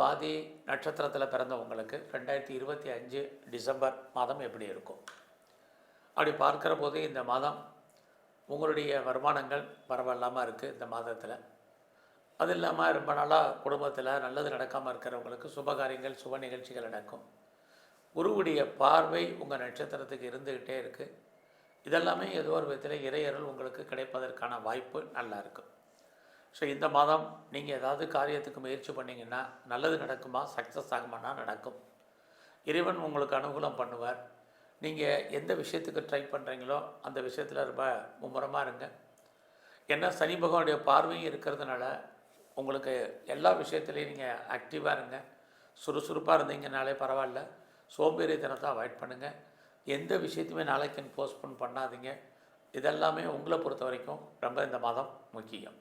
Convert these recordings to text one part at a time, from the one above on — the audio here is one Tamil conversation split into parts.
சுவாதி நட்சத்திரத்தில் பிறந்தவங்களுக்கு ரெண்டாயிரத்தி இருபத்தி அஞ்சு டிசம்பர் மாதம் எப்படி இருக்கும்? அப்படி பார்க்குற போது இந்த மாதம் உங்களுடைய வருமானங்கள் பரவாயில்லாமல் இருக்குது இந்த மாதத்தில். அது இல்லாமல் ரொம்ப நாளாக குடும்பத்தில் நல்லது நடக்காமல் இருக்கிறவங்களுக்கு சுபகாரியங்கள் சுப நிகழ்ச்சிகள் நடக்கும். குருவுடைய பார்வை உங்கள் நட்சத்திரத்துக்கு இருந்துக்கிட்டே இருக்குது இதெல்லாமே ஏதோ ஒரு விதத்தில் இறையருள் உங்களுக்கு கிடைப்பதற்கான வாய்ப்பு நல்லா இருக்கும் ஸோ இந்த மாதம் நீங்கள் ஏதாவது காரியத்துக்கு முயற்சி பண்ணிங்கன்னா நல்லது நடக்குமா? சக்ஸஸ் ஆகுமானா நடக்கும். இறைவன் உங்களுக்கு அனுகூலம் பண்ணுவார். நீங்கள் எந்த விஷயத்துக்கு ட்ரை பண்ணுறீங்களோ அந்த விஷயத்தில் ரொம்ப மும்முரமாக இருங்க. ஏன்னா சனி பகவானுடைய பார்வையும் இருக்கிறதுனால உங்களுக்கு எல்லா விஷயத்துலையும் நீங்கள் ஆக்டிவாக இருங்க. சுறுசுறுப்பாக இருந்தீங்கனாலே பரவாயில்ல. சோம்பேறித்தனத்தை அவாய்ட் பண்ணுங்கள் எந்த விஷயத்தையுமே நாளைக்குன்னு போஸ்ட்போன் பண்ணாதீங்க. இதெல்லாமே உங்களை பொறுத்த வரைக்கும் ரொம்ப இந்த மாதம் முக்கியம்.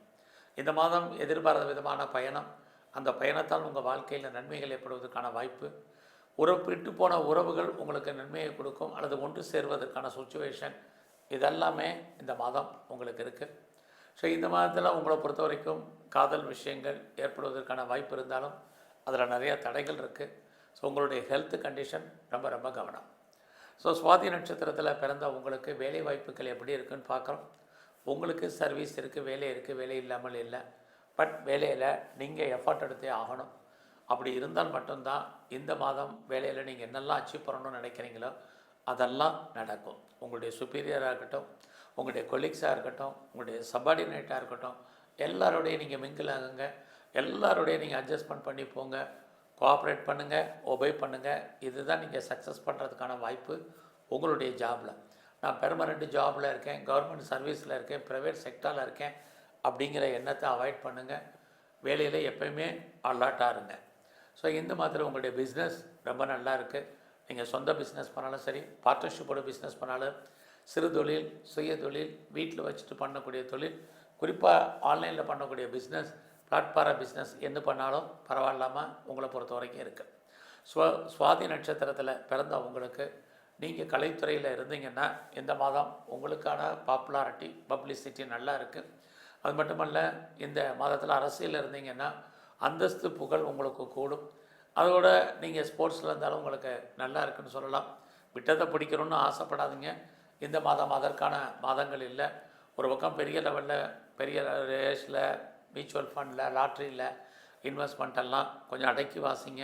இந்த மாதம் எதிர்பாராத விதமான பயணம். அந்த பயணத்தால் உங்கள் வாழ்க்கையில் நன்மைகள் ஏற்படுவதற்கான வாய்ப்பு. உறவு விட்டு போன உறவுகள் உங்களுக்கு நன்மையை கொடுக்கும். அல்லது ஒன்று சேர்வதற்கான சுச்சுவேஷன் இதெல்லாமே இந்த மாதம் உங்களுக்கு இருக்குது ஸோ இந்த மாதத்தில் உங்களை பொறுத்த வரைக்கும் காதல் விஷயங்கள் ஏற்படுவதற்கான வாய்ப்பு இருந்தாலும் அதில் நிறைய தடைகள் இருக்குது ஸோ உங்களுடைய ஹெல்த் கண்டிஷன் ரொம்ப ரொம்ப கவனம். ஸோ சுவாதி நட்சத்திரத்தில் பிறந்த உங்களுக்கு வேலை வாய்ப்புகள் எப்படி இருக்குன்னு பார்க்குறோம். உங்களுக்கு சர்வீஸ் இருக்குது வேலை இருக்குது வேலை இல்லாமல் இல்லை. பட் வேலையில் நீங்கள் எஃபர்ட் எடுத்தே ஆகணும். அப்படி இருந்தால் மட்டும்தான் இந்த மாதம் வேலையில் நீங்கள் என்னெல்லாம் அச்சீவ் பண்ணணும்னு நினைக்கிறீங்களோ அதெல்லாம் நடக்கும். உங்களுடைய சுப்பீரியராக இருக்கட்டும் உங்களுடைய கொலீக்ஸாக இருக்கட்டும் உங்களுடைய சபார்டினேட்டாக இருக்கட்டும் எல்லாரோடையும் நீங்கள் மிங்கிள் ஆகுங்க. எல்லாரோடையும் நீங்கள் அட்ஜஸ்ட்மெண்ட் பண்ணி போங்க. கோஆப்ரேட் பண்ணுங்கள் ஒபே பண்ணுங்கள் இதுதான் நீங்கள் சக்ஸஸ் பண்ணுறதுக்கான வாய்ப்பு உங்களுடைய ஜாபில் நான் பெர்மனண்ட் ஜாபில் இருக்கேன் கவர்மெண்ட் சர்வீஸில் இருக்கேன் ப்ரைவேட் செக்டாரில் இருக்கேன் அப்படிங்கிற எண்ணத்தை அவாய்ட் பண்ணுங்கள் வேலையில் எப்பயுமே அலர்ட்டாக இருங்க. ஸோ இந்த மாதிரி உங்களுடைய பிஸ்னஸ் ரொம்ப நல்லா இருக்குது நீங்கள் சொந்த பிஸ்னஸ் பண்ணாலும் சரி பார்ட்னர்ஷிப்போட பிஸ்னஸ் பண்ணாலும் சிறு தொழில் சுய தொழில் வீட்டில் வச்சுட்டு பண்ணக்கூடிய தொழில் குறிப்பாக ஆன்லைனில் பண்ணக்கூடிய பிஸ்னஸ் பிளாட்ஃபார பிஸ்னஸ் என்ன பண்ணாலும் பரவாயில்லாமல் உங்களை பொறுத்த வரைக்கும் இருக்குது ஸ்வ சுவாதி நட்சத்திரத்தில் பிறந்த உங்களுக்கு நீங்கள் கலைத்துறையில் இருந்தீங்கன்னா இந்த மாதம் உங்களுக்கான பாப்புலாரிட்டி பப்ளிசிட்டி நல்லா இருக்குது அது மட்டுமல்ல இந்த மாதத்தில் அரசியலில் இருந்தீங்கன்னா அந்தஸ்து புகழ் உங்களுக்கு கூடும். அதோட நீங்கள் ஸ்போர்ட்ஸில் இருந்தாலும் உங்களுக்கு நல்லா இருக்குன்னு சொல்லலாம். விட்டதை பிடிக்கணும்னு ஆசைப்படாதீங்க. இந்த மாதம் அதற்கான மாதங்கள் இல்லை. ஒரு பக்கம் பெரிய லெவலில் பெரிய ரேஸில் மியூச்சுவல் ஃபண்டில் லாட்ரியில் இன்வெஸ்ட்மெண்ட் எல்லாம் கொஞ்சம் அடக்கி வாசிங்க.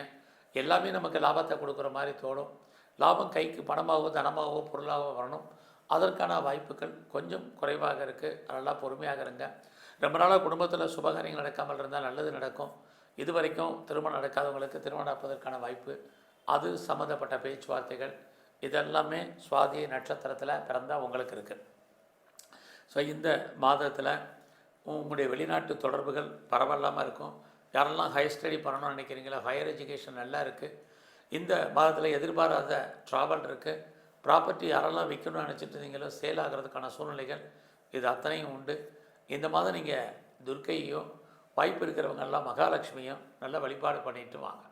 எல்லாமே நமக்கு லாபத்தை கொடுக்குற மாதிரி தோணும். லாபம் கைக்கு பணமாகவோ தனமாகவோ பொருளாகவோ வரணும். அதற்கான வாய்ப்புகள் கொஞ்சம் குறைவாக இருக்குது நல்லா பொறுமையாக இருங்க. ரொம்ப நாளாக குடும்பத்தில் சுபகாரியங்கள் நடக்காமல் இருந்தால் நல்லது நடக்கும். இது வரைக்கும் திருமணம் நடக்காதவங்களுக்கு திருமணம் நடப்பதற்கான வாய்ப்பு. அது சம்மந்தப்பட்ட பேச்சுவார்த்தைகள். இதெல்லாமே சுவாதி நட்சத்திரத்தில் பிறந்தால் உங்களுக்கு இருக்குது ஸோ இந்த மாதத்தில் உங்களுடைய வெளிநாட்டு தொடர்புகள் பரவாயில்லாமல் இருக்கும். யாரெல்லாம் ஹையர் ஸ்டடி பண்ணணும்னு நினைக்கிறீங்களோ ஹையர் எஜுகேஷன் நல்லா இருக்குது இந்த மாதத்தில் எதிர்பாராத ட்ராவல் இருக்குது ப்ராப்பர்ட்டி யாரெல்லாம் விற்கணும்னு நினச்சிட்டு இருந்தீங்களோ சேல் ஆகிறதுக்கான சூழ்நிலைகள் இது அத்தனையும் உண்டு. இந்த மாதம் நீங்கள் துர்க்கையும் வாய்ப்பு இருக்கிறவங்கெல்லாம் மகாலட்சுமியும் நல்ல வழிபாடு பண்ணிட்டு வாங்க.